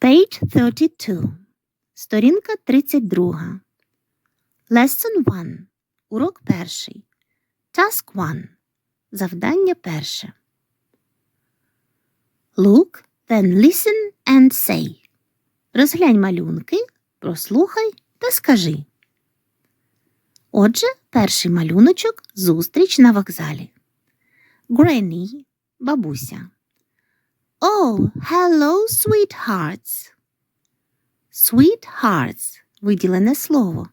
Page 32. Сторінка 32. Lesson 1. Урок перший. Task 1. Завдання перше. Look, then listen and say. Розглянь малюнки, прослухай та скажи. Отже, перший малюночок зустріч на вокзалі. Granny, бабуся. Oh, hello, sweethearts. Sweethearts – виділене слово.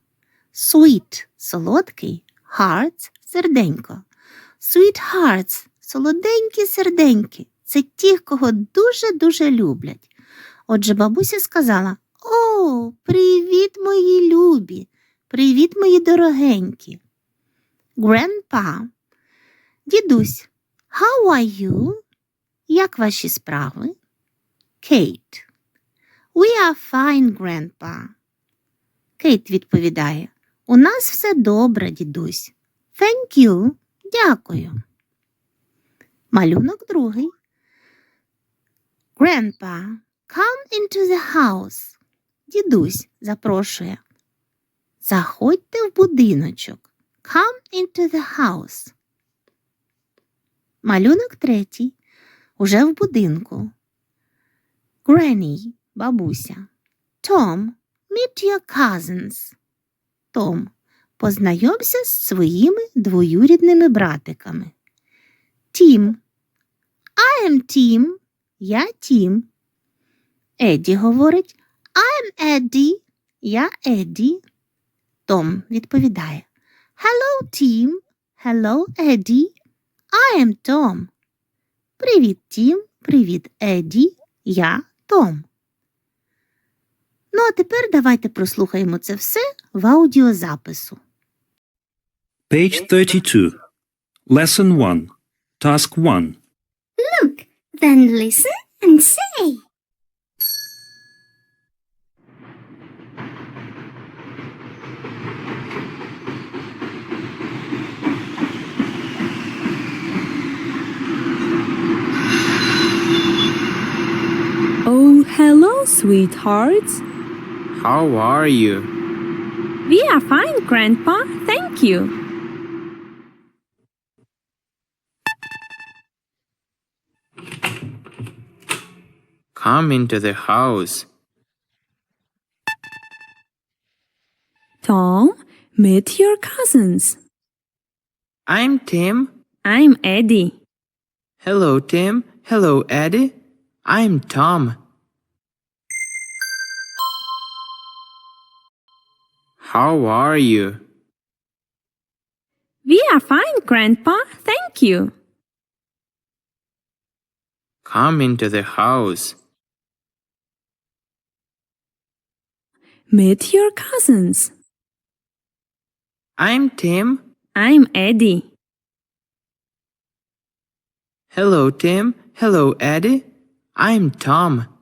Sweet – солодкий, hearts – серденько. Sweethearts – солоденькі серденьки. Це ті, кого дуже-дуже люблять. Отже, бабуся сказала: О, привіт, мої любі! Привіт, мої дорогенькі. Grandpa. Дідусь, how are you? Як ваші справи? Kate. We are fine, Grandpa. Кейт відповідає. У нас все добре, дідусь. Thank you. Дякую. Малюнок другий. Grandpa, come into the house. Дідусь запрошує. Заходьте в будиночок. Come into the house. Малюнок третій. Уже в будинку. Granny, бабуся. Tom, meet your cousins. Том, познайомся з своїми двоюрідними братиками. Тім. I am Тім. Я Тім. Едді говорить I'm Eddie. Я Едді. Том відповідає Hello, Тім. Hello, Eddie. I am Tom. Привіт, Тім. Привіт, Еді, Я Том. Ну, а тепер давайте прослухаємо це все в аудіозапису. Page 32. Lesson 1. Task 1. Look, then listen and say. Sweethearts. How are you? We are fine, Grandpa. Thank you. Come into the house. Tom, meet your cousins. I'm Tim. I'm Eddie. Hello, Tim. Hello, Eddie. I'm Tom. How are you? We are fine, Grandpa. Thank you. Come into the house. Meet your cousins. I'm Tim. I'm Eddie. Hello, Tim. Hello, Eddie. I'm Tom.